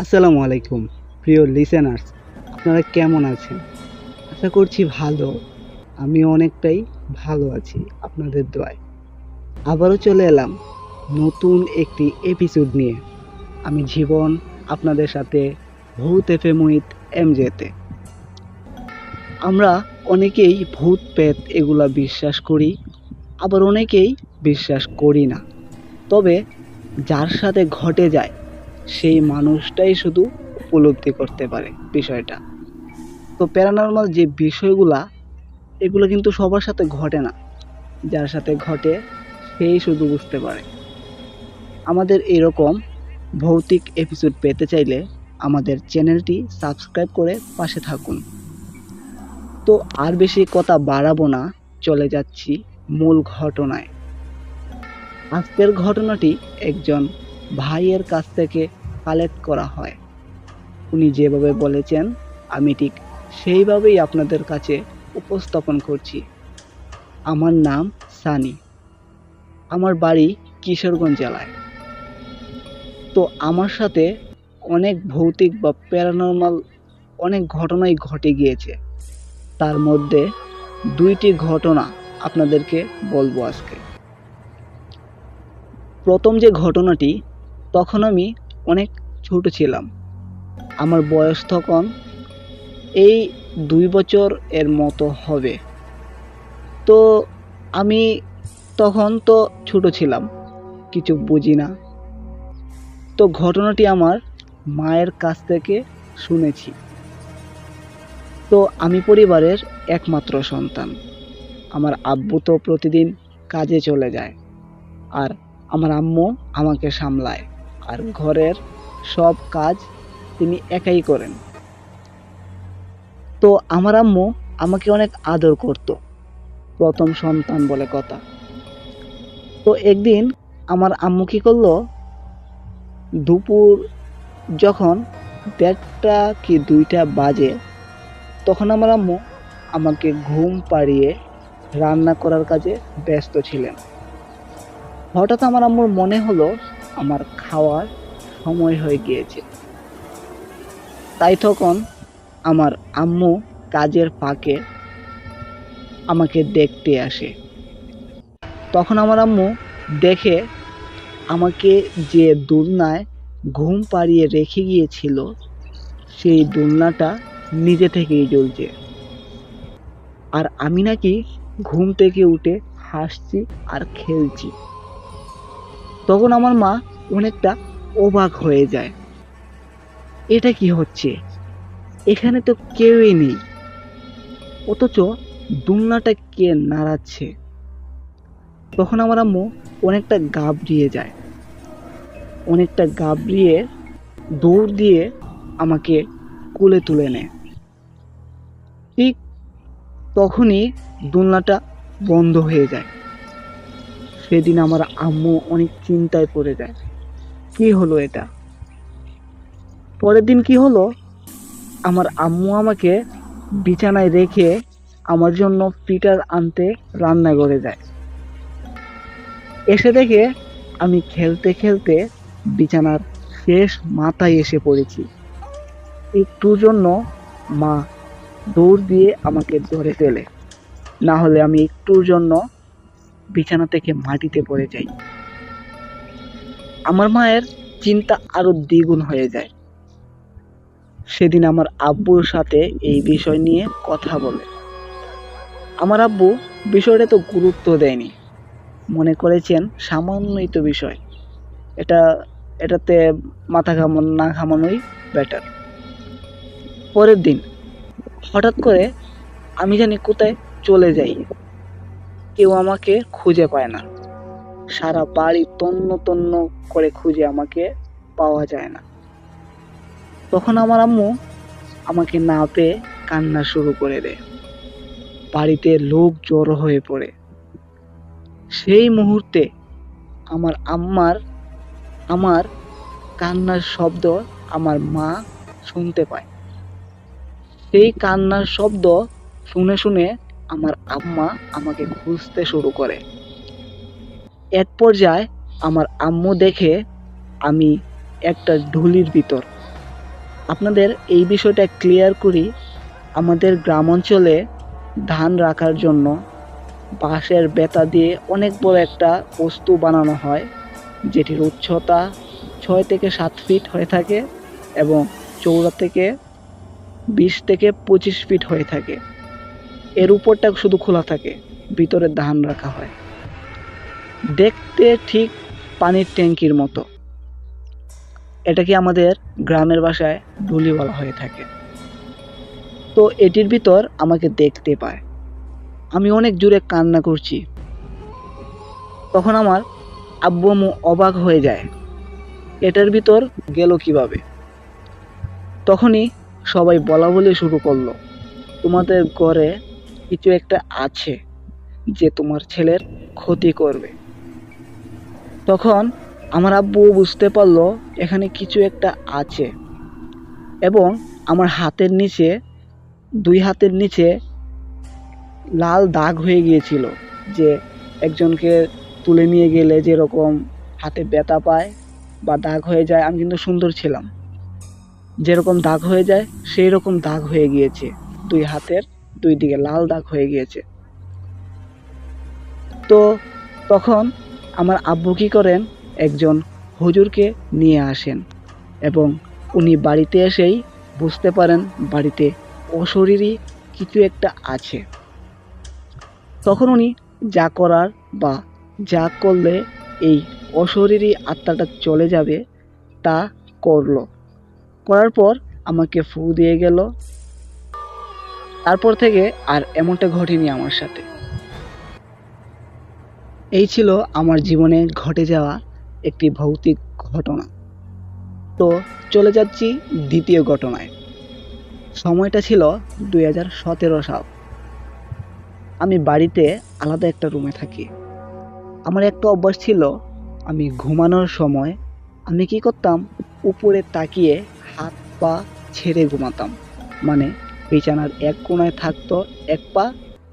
আসসালামু আলাইকুম, প্রিয় লিসেনার্স আপনারা কেমন আছেন? আশা করছি ভালো। আমি অনেকটাই ভালো আছি আপনাদের দোয়ায়। আবারও চলে এলাম নতুন একটি এপিসোড নিয়ে। আমি জীবন আপনাদের সাথে ভূত এফে মুহিত এমজেতে আমরা অনেকেই ভূত পেত এগুলা বিশ্বাস করি, আবার অনেকেই বিশ্বাস করি না। তবে যার সাথে ঘটে যায় সেই মানুষটাই শুধু উপলব্ধি করতে পারে বিষয়টা। তো প্যারানর্মাল যে বিষয়গুলা, এগুলো কিন্তু সবার সাথে ঘটে না। যার সাথে ঘটে, সেই শুধু বুঝতে পারে। আমাদের এরকম ভৌতিক এপিসোড পেতে চাইলে আমাদের চ্যানেলটি সাবস্ক্রাইব করে পাশে থাকুন। তো আর বেশি কথা বাড়াবো না, চলে যাচ্ছি মূল ঘটনায়। আজকের ঘটনাটি একজন ভাইয়ের কাছ থেকে কালেক্ট করা হয়। উনি যেভাবে বলেছেন, আমি ঠিক সেইভাবেই আপনাদের কাছে উপস্থাপন করছি। আমার নাম সানি। আমার বাড়ি কিশোরগঞ্জ জেলায়। তো আমার সাথে অনেক ভৌতিক বা প্যারানর্মাল অনেক ঘটনাই ঘটে গিয়েছে। তার মধ্যে দুইটি ঘটনা আপনাদেরকে বলব আজকে। প্রথম যে ঘটনাটি তখন আমি অনেক ছোট ছিলাম। আমার বয়স তখন এই দুই বছর এর মতো হবে। তো আমি তখন তো ছোট ছিলাম, কিছু বুঝি না। তো ঘটনাটি আমার মায়ের কাছ থেকে শুনেছি। তো আমি পরিবারের একমাত্র সন্তান। আমার আব্বু তো প্রতিদিন কাজে চলে যায়, আর আমার আম্মু আমাকে সামলায়। আর ঘরের সব কাজ তিনি একাই করেন। তো আমার আম্মু আমাকে অনেক আদর করত, প্রথম সন্তান বলে কথা। তো একদিন আমার আম্মু কি করল, দুপুর যখন দেড়টা কি দুইটা বাজে, তখন আমার আম্মু আমাকে ঘুম পাড়িয়ে রান্না করার কাজে ব্যস্ত ছিলেন। হঠাৎ আমার আম্মুর মনে হলো আমার খাওয়ার সময় হয়ে গিয়েছে। তাই তখন আমার আম্মু কাজের ফাঁকে আমাকে দেখতে আসে। তখন আমার আম্মু দেখে আমাকে যে দোলনায় ঘুম পাড়িয়ে রেখে গিয়েছিল, সেই দোলনাটা নিজে থেকেই জ্বলছে। আর আমি নাকি ঘুম থেকে উঠে হাসছি আর খেলছি। তখন আমার মা অনেকটা অবাক হয়ে যায়। এটা কি হচ্ছে? এখানে তো কেউই নেই। অথচ দুলনাটা কে নাড়াচ্ছে? তখন আমার আম্মু অনেকটা গাবড়িয়ে যায়। অনেকটা গাবড়িয়ে দৌড় দিয়ে আমাকে কোলে তুলে নেয়। ঠিক তখনই দোলনাটা বন্ধ হয়ে যায়। সেদিন আমার আম্মু অনেক চিন্তায় পড়ে যায়। কি হলো এটা? পরের দিন কি হলো? আমার আম্মু আমাকে বিছানায় রেখে আমার জন্য পিটার আনতে রান্না করে যায়। এসে দেখে আমি খেলতে খেলতে বিছানার শেষ মাথায় এসে পড়েছি। একটুর জন্য মা দৌড় দিয়ে আমাকে ধরে ফেলে। না হলে আমি একটুর জন্য বিছানা থেকে মাটিতে পড়ে যাই আমার মায়ের চিন্তা আরও দ্বিগুণ হয়ে যায়। সেদিন আমার আব্বুর সাথে এই বিষয় নিয়ে কথা বলে। আমার আব্বু বিষয়টা তো গুরুত্ব দেয়নি। মনে করেছেন সামান্যই তো বিষয়। এটা, এটাতে মাথা ঘামান, না ঘামানোই বেটার পরের দিন হঠাৎ করে আমি জানি কোথায় চলে যাই। কেউ আমাকে খুঁজে পায় না। সারা বাড়ি তন্ন তন্ন করে খুঁজে আমাকে পাওয়া যায় না। তখন আমার আম্মু আমাকে না পেয়ে কান্না শুরু করে দেয়। বাড়িতে লোক জড়ো হয়ে পড়ে। সেই মুহূর্তে আমার আম্মার, আমার কান্নার শব্দ আমার মা শুনতে পায়। সেই কান্নার শব্দ শুনে শুনে আমার আম্মা আমাকে খুঁজতে শুরু করে। এক পর্যায়ে আমার আম্মু দেখে আমি একটা ঢুলির ভিতর। আপনাদের এই বিষয়টা ক্লিয়ার করি, আমাদের গ্রাম অঞ্চলে ধান রাখার জন্য বাঁশের বেতা দিয়ে অনেক বড় একটা বস্তু বানানো হয়, যেটির উচ্চতা ছয় থেকে সাত ফিট হয়ে থাকে এবং চৌড়া থেকে বিশ থেকে পঁচিশ ফিট হয়ে থাকে। এর উপরটা শুধু খোলা থাকে, ভিতরে ধান রাখা হয়। দেখতে ঠিক পানির ট্যাঙ্কির মতো। এটাকে আমাদের গ্রামের ভাষায় ঢুলি বলা হয়ে থাকে। তো এটির ভিতর আমাকে দেখতে পায়। আমি অনেক জোরে কান্না করছি। তখন আমার আব্বু আম্মু অবাক হয়ে যায়, এটার ভিতর গেল কীভাবে? তখনই সবাই বলা বলি শুরু করল, তোমাদের ঘরে কিছু একটা আছে যে তোমার ছেলের ক্ষতি করবে। তখন আমার আব্বু বুঝতে পারল এখানে কিছু একটা আছে এবং আমার হাতের নিচে, দুই হাতের নিচে লাল দাগ হয়ে গিয়েছিল যে একজনকে তুলে নিয়ে গেলে যেরকম হাতে ব্যথা পায় বা দাগ হয়ে যায়, আমি কিন্তু সুন্দর ছিলাম। যেরকম দাগ হয়ে যায় সেই রকম দাগ হয়ে গিয়েছে দুই হাতের দুই দিকে লাল দাগ হয়ে গিয়েছে। তো তখন আমার আব্বু কী করেন? একজন হুজুরকে নিয়ে আসেন এবং উনি বাড়িতে এসেই বুঝতে পারেন বাড়িতে অশরীরই কিছু একটা আছে। তখন উনি যা করার বা যা করলে এই অশরীরী আত্মাটা চলে যাবে তা করল। করার পর আমাকে ফু দিয়ে গেল তারপর থেকে আর এমনটা ঘটেনি আমার সাথে। এই ছিল আমার জীবনে ঘটে যাওয়া একটি ভৌতিক ঘটনা। তো চলে যাচ্ছি দ্বিতীয় ঘটনায়। সময়টা ছিল দুই হাজার সতেরো সাল। আমি বাড়িতে আলাদা একটা রুমে থাকি। আমার একটা অভ্যাস ছিল, আমি ঘুমানোর সময় আমি কি করতাম, উপরে তাকিয়ে হাত পা ছেড়ে ঘুমাতাম। মানে বিছানার এক কোণায় থাকতো এক পা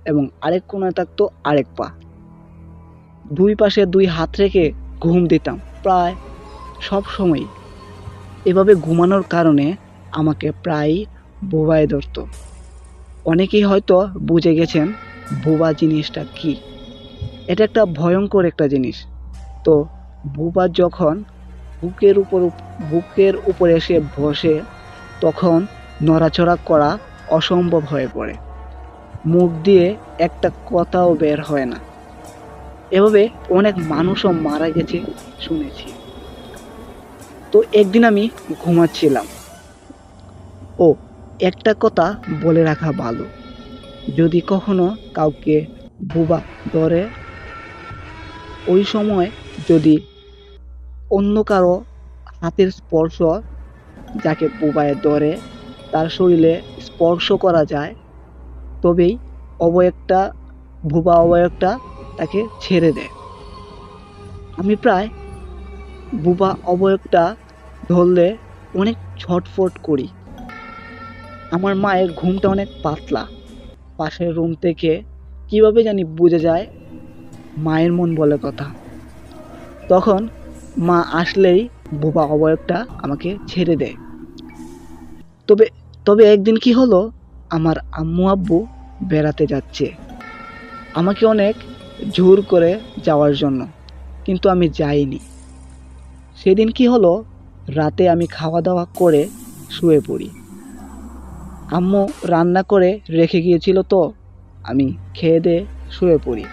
এবং আরেক কোণায় থাকতো আরেক পা। দুই পাশে দুই হাত রেখে ঘুম দিতাম প্রায় সব সময় এভাবে ঘুমানোর কারণে আমাকে প্রায় বোবায় ধরত। অনেকেই হয়তো বুঝে গেছেন বোবা জিনিসটা কি। এটা একটা ভয়ঙ্কর একটা জিনিস। তো বোবা যখন বুকের উপর বুকের উপরে এসে বসে, তখন নড়াচড়া করা অসম্ভব হয়ে পড়ে। মুখ দিয়ে একটা কথাও বের হয় না। এভাবে অনেক মানুষও মারা গেছে শুনেছি। তো একদিন আমি ঘুমাচ্ছিলাম। ও, একটা কথা বলে রাখা ভালো। যদি কখনো কাউকে বুবা ধরে, ওই সময় যদি অন্য কারও হাতের স্পর্শ যাকে বুবায় ধরে তার শরীরে স্পর্শ করা যায়, তবেই অবয়বটা, ভুবা অবয়বটা তাকে ছেড়ে দেয়। আমি প্রায় বুবা অবয়বটা ধরলে অনেক ছটফট করি। আমার মায়ের ঘুমটা অনেক পাতলা। পাশের রুম থেকে কীভাবে জানি বুঝে যায়, মায়ের মন বলে কথা। তখন মা আসলেই বোবা অবয়বটা আমাকে ছেড়ে দেয়। তবে তবে একদিন কি হলো? আমার আম্মু আব্বু বেড়াতে যাচ্ছে। আমাকে অনেক জোর করে যাওয়ার জন্য, কিন্তু আমি যাইনি। সেদিন কি হলো? রাতে আমি খাওয়া দাওয়া করে শুয়ে পড়ি। আম্মু রান্না করে রেখে গিয়েছিল তো, আমি খেয়ে দিয়ে শুয়ে পড়ি।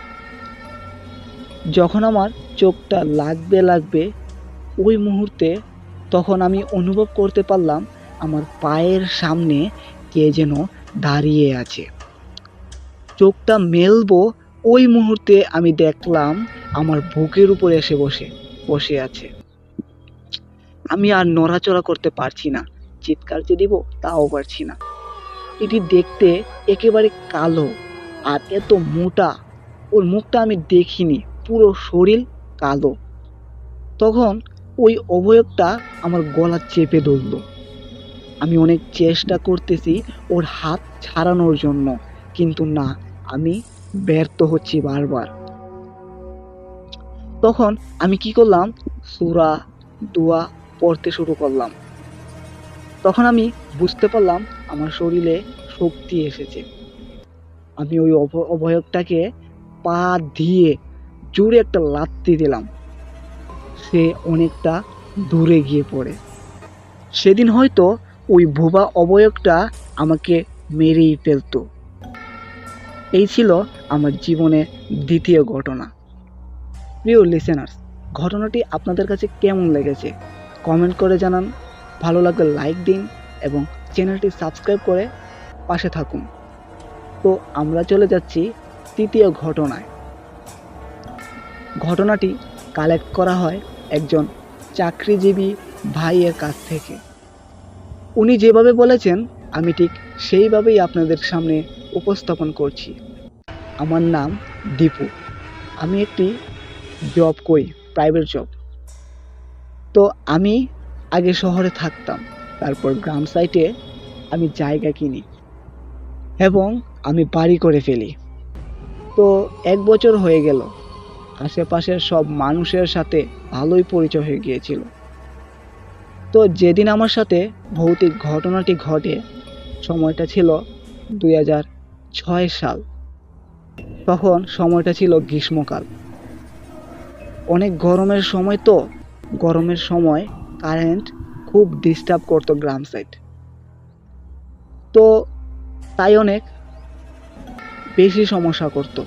যখন আমার চোখটা লাগবে লাগবে ওই মুহূর্তে তখন আমি অনুভব করতে পারলাম আমার পায়ের সামনে কে যেন দাঁড়িয়ে আছে। চোখটা মেলবো ওই মুহূর্তে আমি দেখলাম আমার বুকের উপরে এসে বসে বসে আছে। আমি আর নড়াচড়া করতে পারছি না। চিৎকার যে দিব তাও পারছি না। এটি দেখতে একেবারে কালো আর এত মোটা। ওর মুখটা আমি দেখিনি, পুরো শরীর কালো। তখন ওই অবয়বটা আমার গলা চেপে ধরল। আমি অনেক চেষ্টা করতেছি ওর হাত ছাড়ানোর জন্য। কিন্তু না, আমি ব্যর্থ হচ্ছি বারবার। তখন আমি কি করলাম? সুরা, দোয়া পড়তে শুরু করলাম। তখন আমি বুঝতে পারলাম আমার শরীরে শক্তি এসেছে। আমি ওই অবয়বটাকে পা দিয়ে জোরে একটা লাত্তি দিলাম। সে অনেকটা দূরে গিয়ে পড়ে। সেদিন হয়তো ওই ভুবা অবয়বটা আমাকে মেরেই ফেলতো। এই ছিল আমার জীবনে দ্বিতীয় ঘটনা। প্রিয় লিসেনার্স ঘটনাটি আপনাদের কাছে কেমন লেগেছে? কমেন্ট করে জানান। ভালো লাগলে লাইক দিন এবং চ্যানেলটি সাবস্ক্রাইব করে পাশে থাকুন। তো আমরা চলে যাচ্ছি তৃতীয় ঘটনায়। ঘটনাটি কালেক্ট করা হয় একজন চাকরিজীবী ভাইয়ের কাছ থেকে। উনি যেভাবে বলেছেন, আমি ঠিক সেইভাবেই আপনাদের সামনে উপস্থাপন করছি। আমার নাম দীপু। আমি একটি জব করি প্রাইভেট জব তো আমি আগে শহরে থাকতাম, তারপর গ্রাম সাইটে আমি জায়গা কিনি এবং আমি বাড়ি করে ফেলি। তো এক বছর হয়ে গেল, আশেপাশের সব মানুষের সাথে ভালোই পরিচয় হয়ে গিয়েছিল। তো যেদিন আমার সাথে ভৌতিক ঘটনাটি ঘটে, সময়টা ছিল দুই ছয় সাল। তখন সময়টা ছিল গ্রীষ্মকাল। অনেক গরমের সময় তো, গরমের সময় কারেন্ট খুব ডিস্টার্ব করতো গ্রাম সাইড তো তাই অনেক বেশি সমস্যা করতো।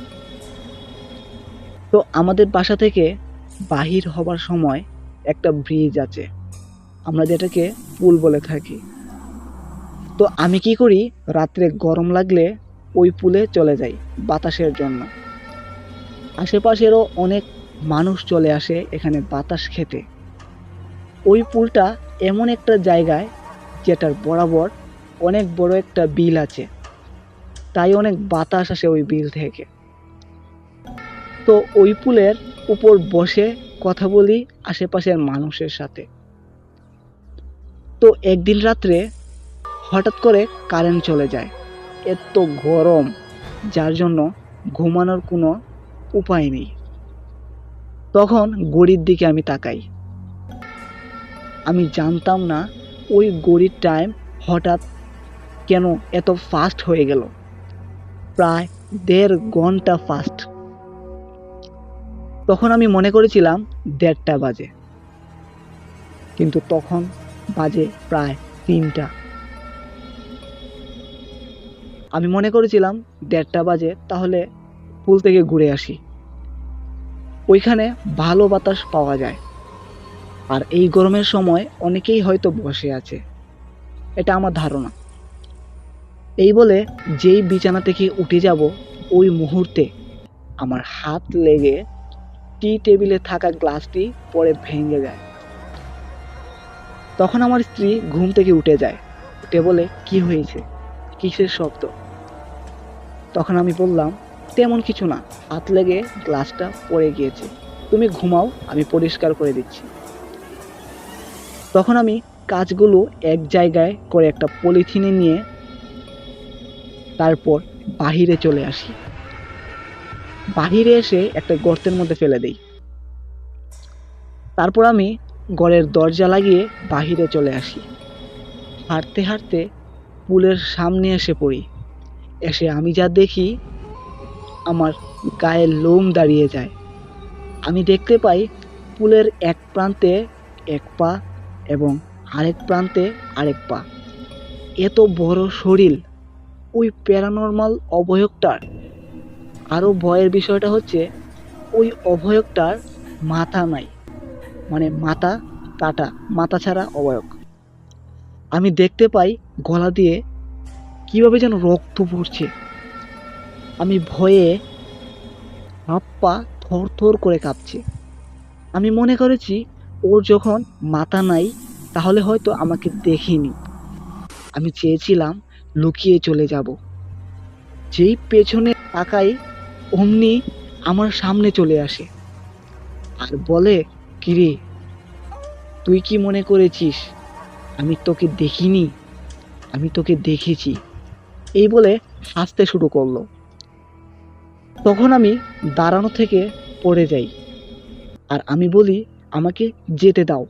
তো আমাদের বাসা থেকে বাহির হবার সময় একটা ব্রিজ আছে। আমরা যেটাকে পুল বলে থাকি। তো আমি কি করি? রাত্রে গরম লাগলে ওই পুলে চলে যাই বাতাসের জন্য। আশেপাশেরও অনেক মানুষ চলে আসে এখানে বাতাস খেতে। ওই পুলটা এমন একটা জায়গায় যেটার বরাবর অনেক বড় একটা বিল আছে। তাই অনেক বাতাস আসে ওই বিল থেকে। তো ওই পুলের উপর বসে কথা বলি আশেপাশের মানুষের সাথে। তো একদিন রাত্রে হঠাৎ করে কারেন্ট চলে যায়। এত গরম, যার জন্য ঘুমানোর কোনো উপায় নেই। তখন গড়ির দিকে আমি তাকাই। আমি জানতাম না ওই গড়ির টাইম হঠাৎ কেন এত ফাস্ট হয়ে গেল। প্রায় দেড় ঘণ্টা ফাস্ট তখন আমি মনে করেছিলাম দেড়টা বাজে। কিন্তু তখন বাজে প্রায় তিনটা। আমি মনে করেছিলাম দেড়টা বাজে, তাহলে পুল থেকে ঘুরে আসি। ওইখানে ভালো বাতাস পাওয়া যায়। আর এই গরমের সময় অনেকেই হয়তো বসে আছে। এটা আমার ধারণা। এই বলে যেই বিছানা থেকে উঠে যাব, ওই মুহূর্তে আমার হাত লেগে টি টেবিলে থাকা গ্লাসটি পরে ভেঙে যায়। তখন আমার স্ত্রী ঘুম থেকে উঠে যায়। উঠে বলে, কি হয়েছে? কিসের শব্দ? তখন আমি বললাম, তেমন কিছু না। হাত লেগে গ্লাসটা পড়ে গিয়েছে। তুমি ঘুমাও, আমি পরিষ্কার করে দিচ্ছি। তখন আমি কাজগুলো এক জায়গায় করে একটা পলিথিনে নিয়ে তারপর বাহিরে চলে আসি। বাহিরে এসে একটা গর্তের মধ্যে ফেলে দেই। তারপর আমি ঘরের দরজা লাগিয়ে বাহিরে চলে আসি। হাঁটতে হাঁটতে পুলের সামনে এসে পড়ি। এসে আমি যা দেখি, আমার গায়ের লোম দাঁড়িয়ে যায়। আমি দেখতে পাই পুলের এক প্রান্তে এক পা এবং আরেক প্রান্তে আরেক পা। এত বড় শরীর। ওই প্যারানর্মাল অবয়বটার। আরও ভয়ের বিষয়টা হচ্ছে, ওই অবয়বটার মাথা নাই। মানে মাথা কাটা, মাথা ছাড়া অবয়ব। আমি দেখতে পাই গলা দিয়ে কীভাবে যেন রক্ত পড়ছে। আমি ভয়ে হাত পা থর থর করে কাঁপছে। আমি মনে করেছি, ওর যখন মাথা নাই, তাহলে হয়তো আমাকে দেখিনি। আমি চেয়েছিলাম লুকিয়ে চলে যাব। যেই পেছনে তাকাই, অমনি আমার সামনে চলে আসে। আর বলে কিরে, তুই কি মনে করেছিস? আমি তোকে দেখিনি, আমি তোকে দেখেছি। এই বলে হাসতে শুরু করল। তখন আমি দাঁড়ানো থেকে পড়ে যাই। আর আমি বলি, আমাকে যেতে দাও।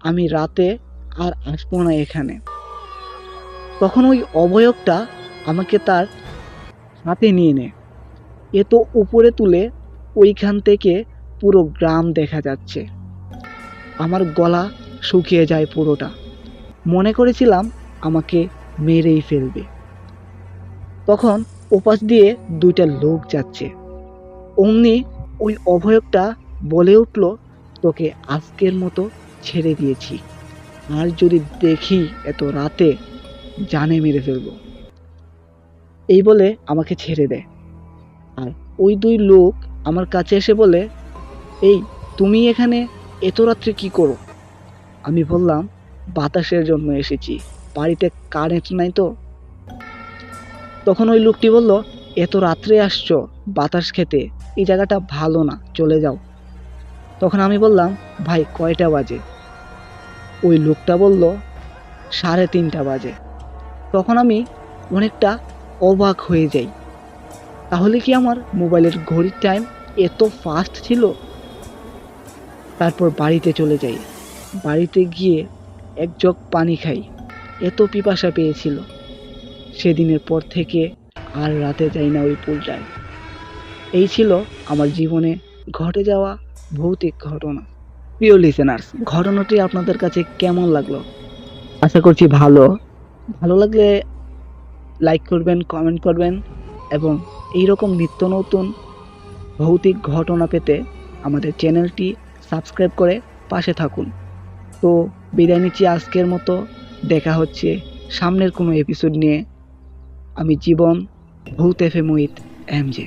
আমি রাতে আর আসব না এখানে। তখন ওই অবয়বটা আমাকে তার হাতে নিয়ে নেয় এ তো উপরে তুলে ওইখান থেকে পুরো গ্রাম দেখা যাচ্ছে। আমার গলা শুকিয়ে যায় পুরোটা। মনে করেছিলাম আমাকে মেরেই ফেলবে। তখন ওপাশ দিয়ে দুইটা লোক যাচ্ছে। অমনি ওই অভয়কটা বলে উঠল, তোকে আজকের মতো ছেড়ে দিয়েছি। আর যদি দেখি এত রাতে, জানে মেরে ফেলব। এই বলে আমাকে ছেড়ে দেয়। আর ওই দুই লোক আমার কাছে এসে বলে, এই, তুমি এখানে এত রাত্রে কী করো আমি বললাম, বাতাসের জন্য এসেছি। বাড়িতে কারেন্ট নাই তো? তখন ওই লোকটি বলল, এত রাত্রে আসছো, বাতাস খেতে। এই জায়গাটা ভালো না, চলে যাও। তখন আমি বললাম, ভাই, কয়টা বাজে? ওই লোকটা বলল, সাড়ে তিনটা বাজে। তখন আমি অনেকটা অবাক হয়ে যাই। তাহলে কি আমার মোবাইলের ঘড়ির টাইম এত ফাস্ট ছিল? তারপর বাড়িতে চলে যাই। বাড়িতে গিয়ে এক জগ পানি খাই। এত পিপাসা পেয়েছিল। সেদিনের পর থেকে আর রাতে যাই না ওই পুলটায়। এই ছিল আমার জীবনে ঘটে যাওয়া ভৌতিক ঘটনা। প্রিয় লিসেনার্স ঘটনাটি আপনাদের কাছে কেমন লাগল? আশা করছি ভালো। ভালো লাগলে লাইক করবেন কমেন্ট করবেন এবং এই রকম নিত্য নতুন ভৌতিক ঘটনা পেতে আমাদের চ্যানেলটি সাবস্ক্রাইব করে পাশে থাকুন। তো বিদায় নিচ্ছি আজকের মতো। দেখা হচ্ছে সামনের কোনো এপিসোড নিয়ে। আমি জীবন, ভূত এফে মোহিত এম জে